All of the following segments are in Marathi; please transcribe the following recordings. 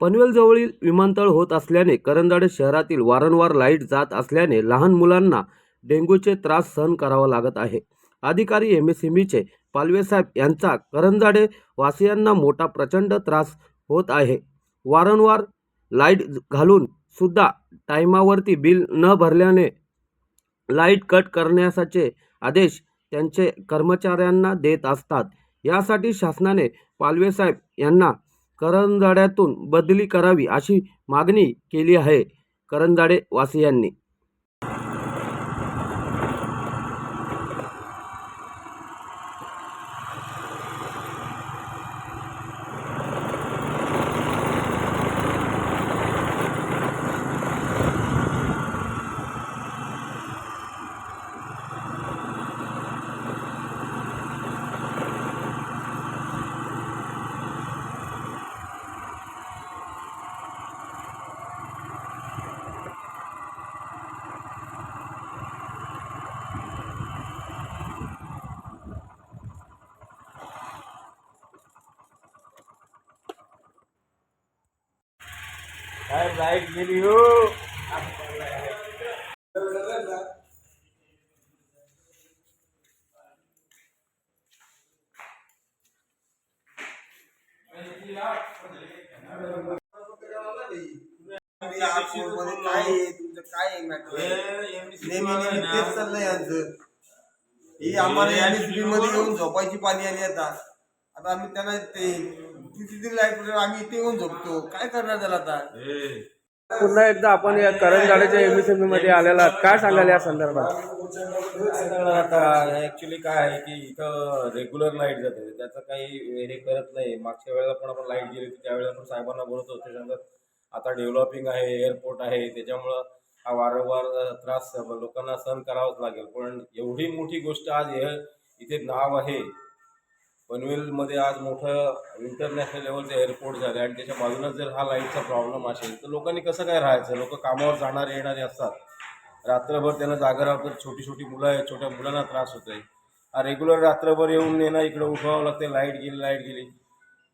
पनवेलजवळील विमानतळ होत असल्याने करंजाडे शहरातील वारंवार लाइट जात असल्याने लहान मुलांना डेंग्यूचे त्रास सहन करावा लागत आहे. अधिकारी एम एस चे पालवेसाहेब यांचा करंजाडे वासियांना मोठा प्रचंड त्रास होत आहे. वारंवार लाइट घालून सुद्धा टायमावरती बिल न भरल्याने लाइट कट करण्यासाचे आदेश त्यांचे कर्मचाऱ्यांना देत असतात. यासाठी शासनाने पालवेसाहेब यांना करंजाड्यातून बदली करावी अशी मागणी केली आहे. करंजाडे वासियांनी काय लाइट गेली हो. काय तुमचं काय आहे मॅटर नेहमी नेहमी तेच चाललंय यांचं ही आम्हाला येऊन झोपायची पाणी आली आता. आता आम्ही त्यांना ते तिथे लाइट आम्ही इथे येऊन झोपतो. काय करणार त्याला आता? पुन्हा एकदा आपण या करंजाड्याच्या एम एसमध्ये आलेला आहात. काय सांगाल या संदर्भात? आता ऍक्च्युली काय आहे की इथं रेग्युलर लाइट जाते. त्याचं काही हे करत नाही. मागच्या वेळेला पण आपण लाइट गेली होती. त्यावेळेला पण साहेबांना बोलत होतो त्याच्यानंतर आता डेव्हलपिंग आहे एअरपोर्ट आहे. त्याच्यामुळं हा वारंवार त्रास लोकांना सहन करावाच लागेल. पण एवढी मोठी गोष्ट आज हे इथे नाव आहे. पनवेलमध्ये आज मोठं इंटरनॅशनल लेवलचं एअरपोर्ट झालं आणि त्याच्या बाजूला जर हा लाईटचा प्रॉब्लेम असेल तर लोकांनी कसं काय राहायचं? लोक कामावर जाणारे येणारे असतात. रात्रभर त्यांना जागा राहतात छोटी छोटी मुलं आहेत छोट्या मुलांना त्रास होतो आहे हा रेग्युलर रात्रभर येऊन येणं इकडं उठवावं लागते लाइट गेली लाइट गेली.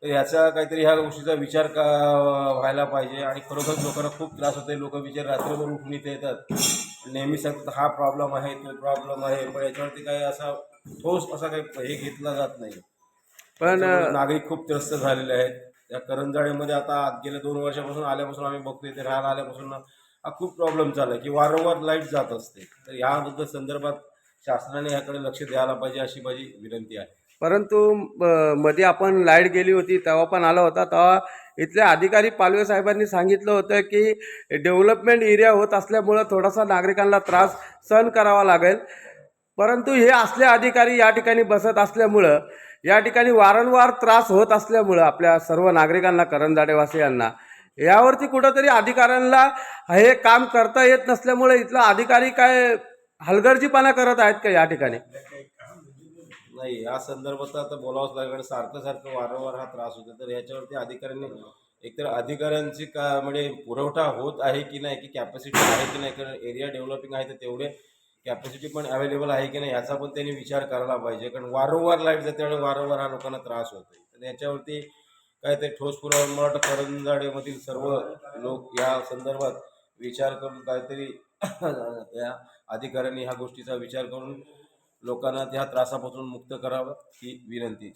तर याचा काहीतरी ह्या गोष्टीचा विचार का व्हायला पाहिजे आणि खरोखर लोकांना खूप त्रास होतो लोक विचार रात्रभर उठून इथे येतात. नेहमी सांगतात हा प्रॉब्लेम आहे तो प्रॉब्लेम आहे. पण याच्यावरती काही असा ठोस असा काही हे घेतला जात नाही. पण नागरिक खूप त्रस्त झालेले आहेत. या करंजाळीमध्ये आता आत गेल्या दोन वर्षापासून आल्यापासून आम्ही बघतो इथे राहायला आल्यापासून हा खूप प्रॉब्लेम आहे की वारंवार लाइट जात असते. तर याबद्दल संदर्भात शासनाने याकडे लक्ष द्यायला पाहिजे अशी माझी विनंती आहे. परंतु मध्ये आपण लाइट गेली होती तेव्हा पण आला होता. तेव्हा इथले अधिकारी पालवे साहेबांनी सांगितलं होतं की डेव्हलपमेंट एरिया होत असल्यामुळं थोडासा नागरिकांना त्रास सहन करावा लागेल. परंतु हे असले अधिकारी या ठिकाणी बसत असल्यामुळं या ठिकाणी वारंवार त्रास होत असल्यामुळं आपल्या सर्व नागरिकांना करंजाडेवासियांना यावरती कुठंतरी अधिकाऱ्यांना हे काम करता येत नसल्यामुळे इथला अधिकारी काय हलगर्जीपणा करत आहेत का या ठिकाणी? नाही या संदर्भात आता बोलावंच लागेल कारण सारखं सारखं वारंवार हा त्रास होतो तर याच्यावरती अधिकाऱ्यांनी एकतर अधिकाऱ्यांची का म्हणजे पुरवठा होत आहे की नाही की कॅपॅसिटी आहे की नाही कारण एरिया डेव्हलपिंग आहे तर तेवढे कॅपॅसिटी पण अवेलेबल आहे की नाही याचा पण त्यांनी विचार करायला पाहिजे. कारण वारंवार लाइट जाते आणि वारंवार हा लोकांना त्रास होतो तर याच्यावरती काय ते ठोस पुरावा मला वाटतं करंजाडेमधील सर्व लोक या संदर्भात विचार करून काहीतरी या अधिकाऱ्यांनी ह्या गोष्टीचा विचार करून लोकांना त्या त्रासापासून मुक्त करावं ही विनंती